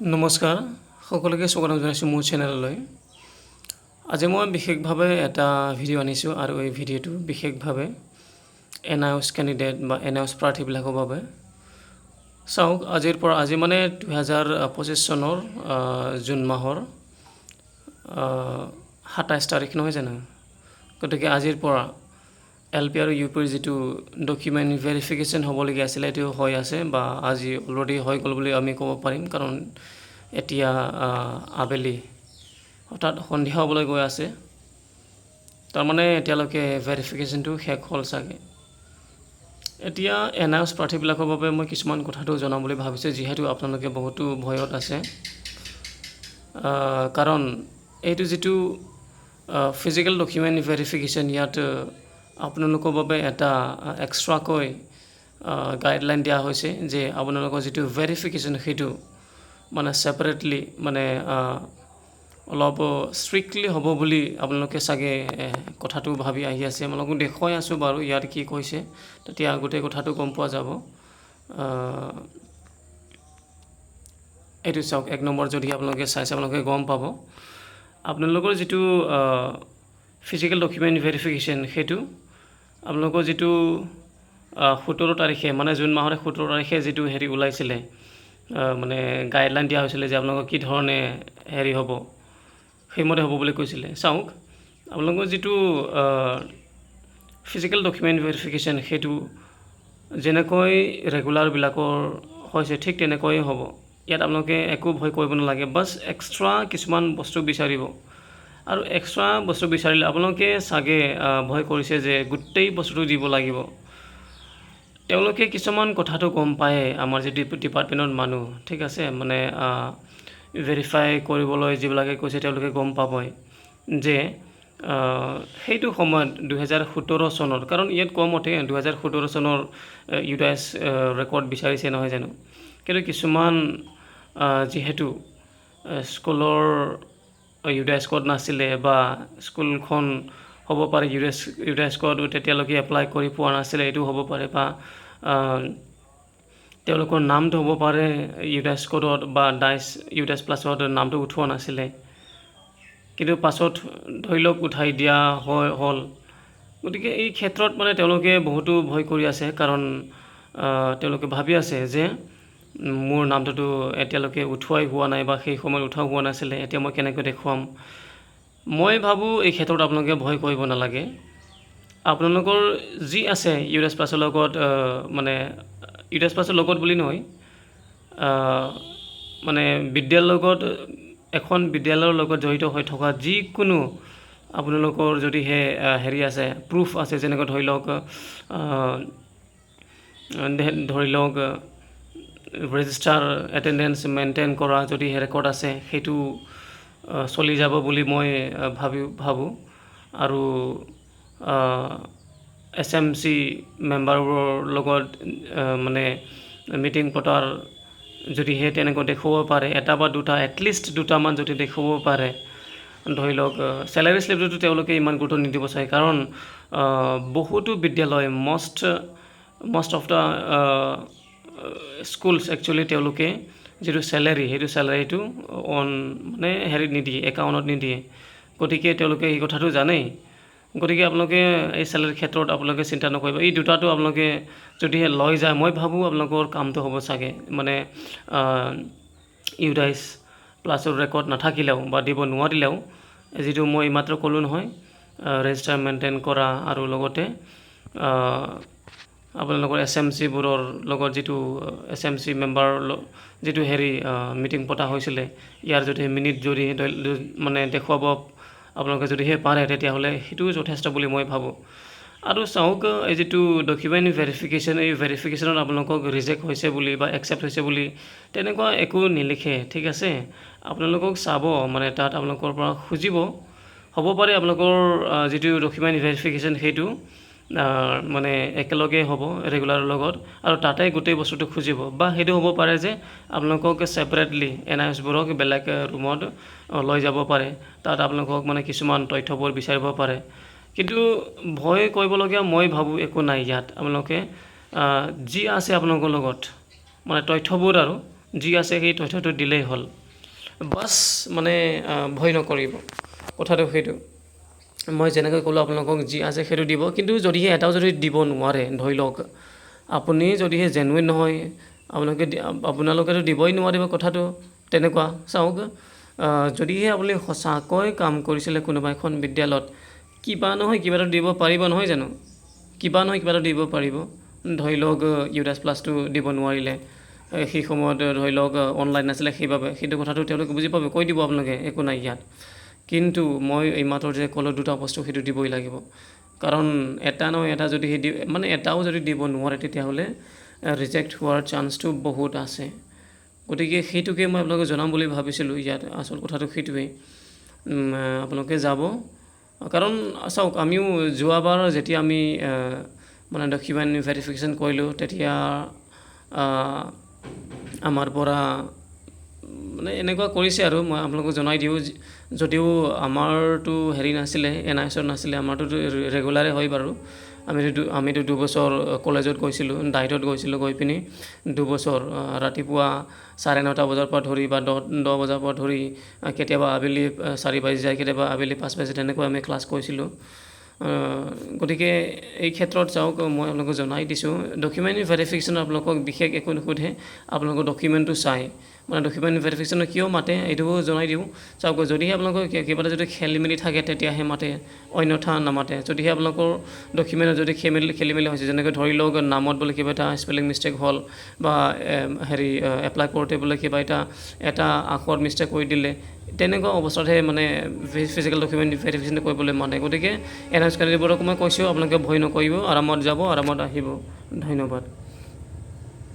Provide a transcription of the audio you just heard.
নমস্কাৰ, সকলোকে স্বাগতম জনাইছোঁ মোৰ চেনেললৈ। আজি মই বিশেষভাৱে এটা ভিডিঅ' আনিছোঁ আৰু এই ভিডিঅ'টো বিশেষভাৱে এন আই এছ কেণ্ডিডেট বা এন আই এছ প্ৰাৰ্থীবিলাকৰ বাবে। চাওক, আজিৰ পৰা, আজি মানে দুহেজাৰ পঁচিছ চনৰ জুন মাহৰ সাতাইছ তাৰিখ নহয় জানো? গতিকে আজিৰ পৰা এল পি আৰু ইউ পিৰ যিটো ডকুমেণ্ট ভেৰিফিকেশ্যন হ'বলগীয়া আছিলে, এইটো হৈ আছে বা আজি অলৰেডি হৈ গ'ল বুলি আমি ক'ব পাৰিম। কাৰণ এতিয়া আবেলি, অৰ্থাৎ সন্ধিয়া হ'বলৈ গৈ আছে। তাৰমানে এতিয়ালৈকে ভেৰিফিকেশ্যনটো শেষ হ'ল চাগে। এতিয়া এন আই এছ প্ৰাৰ্থীবিলাকৰ বাবে মই কিছুমান কথাটো জনাম বুলি ভাবিছোঁ, যিহেতু আপোনালোকে বহুতো ভয়ত আছে। কাৰণ এইটো যিটো ফিজিকেল ডকুমেণ্ট ভেৰিফিকেশ্যন ইয়াত আপোনালোকৰ বাবে এটা এক্সট্ৰাকৈ গাইডলাইন দিয়া হৈছে যে আপোনালোকৰ যিটো ভেৰিফিকেশ্যন সেইটো মানে ছেপাৰেটলি মানে অলপ ষ্ট্ৰিক্টলি হ'ব বুলি আপোনালোকে চাগে কথাটো ভাবি আহি আছে। আপোনালোকক দেখুৱাই আছোঁ বাৰু ইয়াত কি কৈছে। তেতিয়া গোটেই কথাটো গম পোৱা যাব। এইটো চাওক, এক নম্বৰ যদি আপোনালোকে চাইছে, আপোনালোকে গম পাব। আপোনালোকৰ যিটো ফিজিকেল ডকুমেণ্ট ভেৰিফিকেশ্যন সেইটো আপোনালোকৰ যিটো সোতৰ তাৰিখে মানে জুন মাহৰ সোতৰ তাৰিখে যিটো হেৰি ওলাইছিলে মানে গাইডলাইন দিয়া হৈছিলে যে আপোনালোকৰ কি ধৰণে হেৰি হ'ব সেইমতে হ'ব বুলি কৈছিলে। চাওক আপোনালোকৰ যিটো ফিজিকেল ডকুমেণ্ট ভেৰিফিকেশ্যন সেইটো যেনেকৈ ৰেগুলাৰবিলাকৰ হৈছে ঠিক তেনেকৈয়ে হ'ব। ইয়াত আপোনালোকে একো ভয় কৰিব নালাগে বাছ এক্সট্ৰা কিছুমান বস্তু বিচাৰিব। আৰু এক্সট্ৰা বস্তু বিচাৰিলে আপোনালোকে চাগে ভয় কৰিছে যে গোটেই বস্তুটো দিব লাগিব। তেওঁলোকে কিছুমান কথাটো গম পায় আমাৰ যি ডিপ- ডিপাৰ্টমেণ্টৰ মানুহ ঠিক আছে? মানে ভেৰিফাই কৰিবলৈ যিবিলাকে কৈছে তেওঁলোকে গম পাবই যে সেইটো সময়ত দুহেজাৰ সোতৰ চনত কাৰণ ইয়াত কমতে দুহেজাৰ সোতৰ চনৰ ইউ এছ ৰেকৰ্ড বিচাৰিছে নহয় জানো? কিন্তু কিছুমান যিহেতু স্কুলৰ ইউডাইচ কোড নাছিলে বা স্কুলখন হ'ব পাৰে ইউডাইচ কোড তেতিয়ালৈকে এপ্লাই কৰি পোৱা নাছিলে এইটো হ'ব পাৰে বা তেওঁলোকৰ নামটো হ'ব পাৰে ইউডাইচ কোডত বা ডাইচ ইউডাইচ প্লাছত নামটো উঠোৱা নাছিলে। কিন্তু পাছত ধৰি লওক উঠাই দিয়া হয় হ'ল। গতিকে এই ক্ষেত্ৰত মানে তেওঁলোকে বহুতো ভয় কৰি আছে কাৰণ তেওঁলোকে ভাবি আছে যে মোৰ নামটোতো এতিয়ালৈকে উঠোৱাই হোৱা নাই বা সেই সময়ত উঠোৱা হোৱা নাছিলে এতিয়া মই কেনেকৈ দেখুৱাম? মই ভাবোঁ এই ক্ষেত্ৰত আপোনালোকে ভয় কৰিব নালাগে। আপোনালোকৰ যি আছে ইউৰেছ প্লাছৰ লগত মানে ইউৰেছ প্লাছৰ লগত বুলি নহয় মানে বিদ্যালয়ৰ লগত এখন বিদ্যালয়ৰ লগত জড়িত হৈ থকা যিকোনো আপোনালোকৰ যদিহে হেৰি আছে প্ৰুফ আছে যেনেকৈ ধৰি লওক ধৰি লওক ৰেজিষ্টাৰ এটেণ্ডেঞ্চ মেইনটেইন কৰা যদি ৰেকৰ্ড আছে সেইটো চলি যাব বুলি মই ভাবি ভাবোঁ। আৰু এছ এম চি মেম্বাৰবোৰৰ লগত মানে মিটিং পতাৰ যদিহে তেনেকৈ দেখুৱাব পাৰে এটা বা দুটা এটলিষ্ট দুটামান যদি দেখুৱাব পাৰে ধৰি লওক চেলাৰী শ্লিপটোতো তেওঁলোকে ইমান গুৰুত্ব নিদিব চাগে। কাৰণ বহুতো বিদ্যালয় most most of the schools actually তেওঁলোকে যিটো চেলাৰী সেইটো চেলাৰীটো অন মানে হেৰিত নিদিয়ে একাউণ্টত নিদিয়ে। গতিকে তেওঁলোকে এই কথাটো জানেই। গতিকে আপোনালোকে এই চেলাৰীৰ ক্ষেত্ৰত আপোনালোকে চিন্তা নকৰিব। এই দুটাটো আপোনালোকে যদিহে লৈ যায় মই ভাবোঁ আপোনালোকৰ কামটো হ'ব চাগে। মানে ইউডাইচ প্লাছৰ ৰেকৰ্ড নাথাকিলেও বা দিব নোৱাৰিলেও যিটো মই এইমাত্ৰ ক'লোঁ নহয় ৰেজিষ্টাৰ মেইনটেইন কৰা আৰু লগতে আপোনালোকৰ এছ এম চিবোৰৰ লগত যিটো এছ এম চি মেম্বাৰৰ যিটো হেৰি মিটিং পতা হৈছিলে ইয়াৰ যদি মিনিট যদি মানে দেখুৱাব আপোনালোকে যদিহে পাৰে তেতিয়াহ'লে সেইটোও যথেষ্ট বুলি মই ভাবোঁ। আৰু চাওক এই যিটো ডকুমেণ্ট ভেৰিফিকেশ্যন এই ভেৰিফিকেশ্যনত আপোনালোকক ৰিজেক্ট হৈছে বুলি বা একচেপ্ট হৈছে বুলি তেনেকুৱা একো নিলিখে ঠিক আছে? আপোনালোকক চাব মানে তাত আপোনালোকৰ পৰা খুজিব। হ'ব পাৰে আপোনালোকৰ যিটো ডকুমেণ্ট ভেৰিফিকেশ্যন সেইটো। মানে একেলগে হ'ব ৰেগুলাৰৰ লগত। আৰু তাতে গোটেই বস্তুটো খুজিব। বা সেইটো হ'ব পাৰে যে আপোনালোকক ছেপাৰেটলি এন আই এছবোৰক বেলেগ ৰুমত লৈ যাব পাৰে। তাত আপোনালোকক মানে কিছুমান তথ্যবোৰ বিচাৰিব পাৰে। কিন্তু ভয় কৰিবলগীয়া মই ভাবোঁ একো নাই ইয়াত আপোনালোকে যি আছে আপোনালোকৰ লগত মানে তথ্যবোৰ আৰু যি আছে সেই তথ্যটো দিলেই হ'ল। বাছ মানে ভয় নকৰিব। কথাটো সেইটো। মই যেনেকৈ ক'লোঁ আপোনালোকক যি আছে সেইটো দিব কিন্তু যদিহে এটাও যদি দিব নোৱাৰে ধৰি লওক আপুনি যদিহে জেনুইন নহয় আপোনালোকে আপোনালোকেতো দিবই নোৱাৰিব কথাটো তেনেকুৱা। চাওক যদিহে আপুনি সঁচাকৈ কাম কৰিছিলে কোনোবা এখন বিদ্যালয়ত কিবা নহয় কিবা এটা দিব পাৰিব নহয় জানো? কিবা নহয় কিবা এটা দিব পাৰিব। ধৰি লওক ইউডাছ প্লাছটো দিব নোৱাৰিলে সেই সময়ত ধৰি লওক অনলাইন নাছিলে সেইবাবে সেইটো কথাটো তেওঁলোকে বুজি পাব কৈ দিব আপোনালোকে একো নাই ইয়াত। কিন্তু মই এইমাত্ৰ যে ক'লোঁ দুটা বস্তু সেইটো দিবই লাগিব। কাৰণ এটা নহয়, এটা যদি সেই দি মানে এটাও যদি দিব নোৱাৰে তেতিয়াহ'লে ৰিজেক্ট হোৱাৰ চান্সটো বহুত আছে। গতিকে সেইটোকে মই আপোনালোকে জনাম বুলি ভাবিছিলোঁ ইয়াত। আচল কথাটো সেইটোৱেই। আপোনালোকে যাব। কাৰণ, চাওক, আমিও যোৱাবাৰ যেতিয়া আমি মানে ডকুমেণ্ট ভেৰিফিকেশ্যন কৰিলোঁ, তেতিয়া আমাৰ পৰা মানে এনেকুৱা কৰিছে আৰু মই আপোনালোকক জনাই দিওঁ যদিও আমাৰতো হেৰি নাছিলে এন আই এছৰ নাছিলে আমাৰতো ৰেগুলাৰে হয় বাৰু। আমিতো আমিতো দুবছৰ কলেজত গৈছিলোঁ ডাইটত গৈছিলোঁ গৈ পিনি দুবছৰ ৰাতিপুৱা চাৰে নটা বজাৰ পৰা ধৰি বা দহ দহ বজাৰ পৰা ধৰি কেতিয়াবা আবেলি চাৰি বাজি যায় কেতিয়াবা আবেলি পাঁচ বাজি তেনেকৈ আমি ক্লাছ কৰিছিলোঁ। গতিকে এই ক্ষেত্ৰত চাওক মই আপোনালোকক জনাই দিছোঁ। ডকুমেণ্ট ভেৰিফিকেশ্যন আপোনালোকক বিশেষ একো নোসোধে আপোনালোকৰ ডকুমেণ্টটো চাই। মানে ডকুমেণ্ট ভেৰিফিকেশ্যনত কিয় মাতে এইটোও জনাই দিওঁ। চাওক যদিহে আপোনালোকৰ কিবা এটা যদি খেলি মেলি থাকে তেতিয়াহে মাতে অন্যথা নামাতে। যদিহে আপোনালোকৰ ডকুমেণ্টত যদি খেলি খেলি মেলি হৈছে, যেনেকৈ ধৰি লওক, নামত বোলে কিবা এটা স্পেলিং মিষ্টেক হ'ল বা হেৰি এপ্লাই কৰোঁতে বোলে কিবা এটা এটা আখৰ মিষ্টেক কৰি দিলে, তেনেকুৱা অৱস্থাতহে মানে ফিজিকেল ডকুমেণ্ট ভেৰিফিকেশ্যন কৰিবলৈ মানে গতিকে, এন এছ কেণ্ডিডেটবোৰক মই কৈছোঁ, আপোনালোকে ভয় নকৰিব, আৰামত যাব, আৰামত আহিব। ধন্যবাদ।